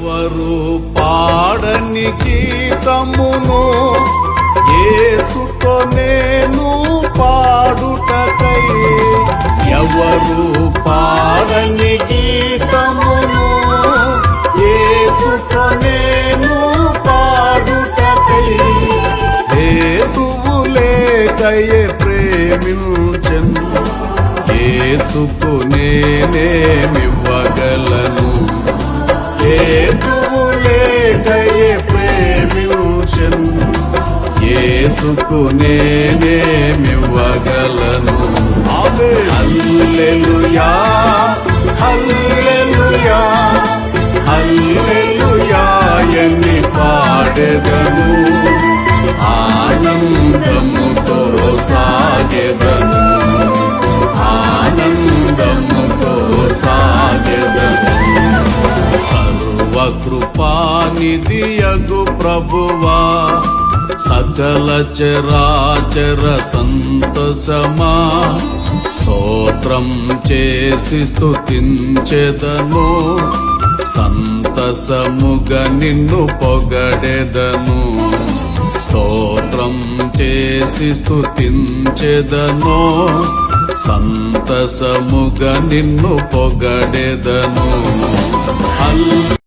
ఎవరు పాడని గీతమును ఏసుతో నేను పాడుటకై ఎవరు పాడని గీతమును ఏసుతో నేను పాడుటకై హేతువు లేకయే ప్రేమించెను ఏసుకు నేనేమివ్వగలను? ఏసుకు నేనేమివ్వగలను హల్లెలూయా హల్లెలూయా హల్లెలూయా ఎన్ని పాడెదను. ఆనందముతో సాగెదను. ఆనందముతో సాగెదను. సర్వకృపానిధియగు ప్రభువా. సకల చరాచర సంతసమా. స్తోత్రం చేసి స్థుతించెదను సంతసముగ నిన్ను పొగడెదను. స్తోత్రం చేసి స్థుతించెదను సంతసముగ నిన్ను పొగడెదను.